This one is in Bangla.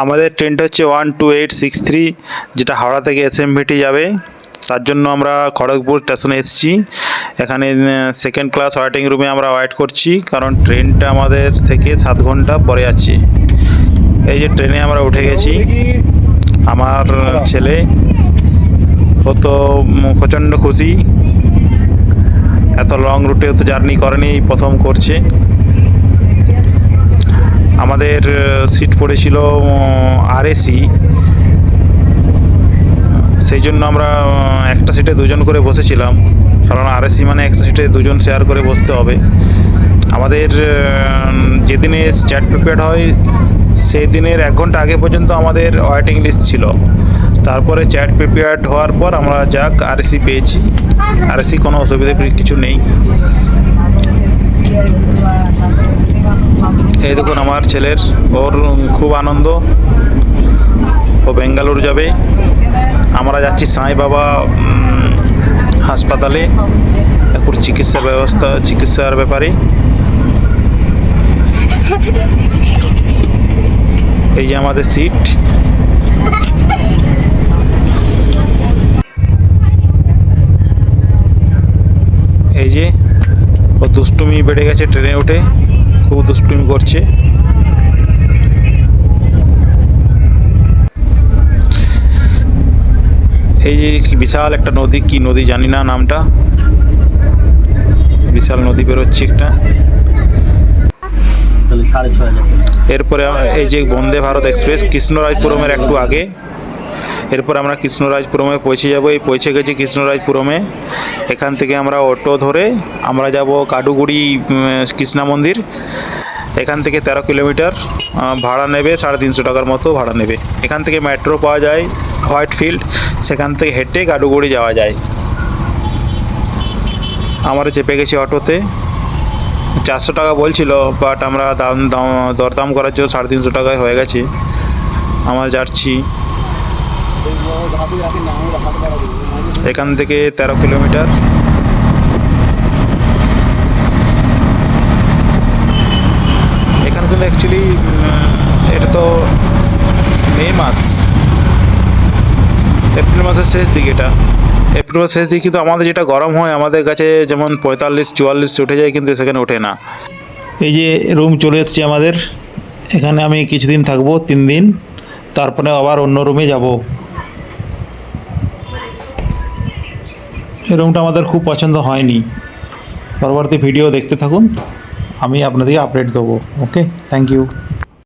আমাদের ট্রেনটা হচ্ছে one two eight six three যেটা হাওড়া থেকে এসএমভিটি যাবে। তার জন্য আমরা খড়গপুর স্টেশনে এসেছি। এখানে সেকেন্ড ক্লাস ওয়েটিং রুমে আমরা ওয়েট করছি, কারণ ট্রেনটা আমাদের থেকে সাত ঘণ্টা পরে আছে এই যে ট্রেনে আমরা উঠে গেছি। আমার ছেলে, ও তো প্রচণ্ড খুশি। এত লং রুটে তো জার্নি করেনি, প্রথম করছে। আমাদের সিট পড়েছিল আরএসি সেই জন্য আমরা একটা সিটে দুজন করে বসেছিলাম। কারণ আরএসি মানে একটা সিটে দুজন শেয়ার করে বসতে হবে। আমাদের যেদিনে চ্যাট প্রিপেয়ার হয় সেই দিনের এক ঘণ্টা আগে পর্যন্ত আমাদের ওয়েটিং লিস্ট ছিল। তারপরে চ্যাট প্রিপেয়ার্ড হওয়ার পর আমরা যাক আরএসি পেয়েছি। আরএসি কোনো অসুবিধা কিছু নেই। এই দেখুন, আমার ছেলের ওর খুব আনন্দ। ও বেঙ্গালুরু যাবে। আমরা যাচ্ছি সাঁই বাবা হাসপাতালে। এখন চিকিৎসা ব্যবস্থা, চিকিৎসার ব্যাপারে। এই যে আমাদের সিট। এই যে, ও দুষ্টুমি বেড়ে গেছে ট্রেনে উঠে। খুব দুষ্টুমি করছে। এই যে বিশাল একটা নদী কি নদী জানি না নামটা। বিশাল নদী বেরোচ্ছে একটা। এরপরে এই যে বন্দে ভারত এক্সপ্রেস কৃষ্ণরাজপুরমের একটু আগে। এরপর আমরা কৃষ্ণরাজপুরমে পৌঁছে যাব। এই পৌঁছে গেছি কৃষ্ণরাজপুরমে। এখান থেকে আমরা অটো ধরে আমরা যাব কাডুগুড়ি কৃষ্ণা মন্দির। এখান থেকে তেরো কিলোমিটার ভাড়া নেবে, সাড়ে তিনশো টাকার মতো ভাড়া নেবে। এখান থেকে মেট্রো পাওয়া যায়, হোয়াইট ফিল্ড। সেখান থেকে হেঁটে কাডুগুড়ি যাওয়া যায়। আমরা চেপে গেছি অটোতে। চারশো টাকা বলছিল বাট আমরা দাম, দরদাম করার জন্য সাড়ে তিনশো টাকায় হয়ে গেছে। আমরা যাচ্ছি। এখান থেকে তেরো কিলোমিটার। এখানে কিন্তু অ্যাকচুয়ালি এটা তো মে মাস। এপ্রিল মাসের শেষ দিকে এটা। এপ্রিল মাসের শেষ দিকে কিন্তু আমাদের যেটা গরম হয়, আমাদের কাছে যেমন পঁয়তাল্লিশ, চুয়াল্লিশ উঠে যায়, কিন্তু সেখানে ওঠে না। এই যে রুম চলে এসেছে আমাদের। এখানে আমি কিছুদিন থাকব, তিন দিন। তারপরে আবার অন্য রুমে যাব। এই আমাদের খুব পছন্দ হয়নি। পরবর্তী ভিডিও দেখতে থাকুন। আমি আপনাদেরকে আপডেট দেবো। Okay thank you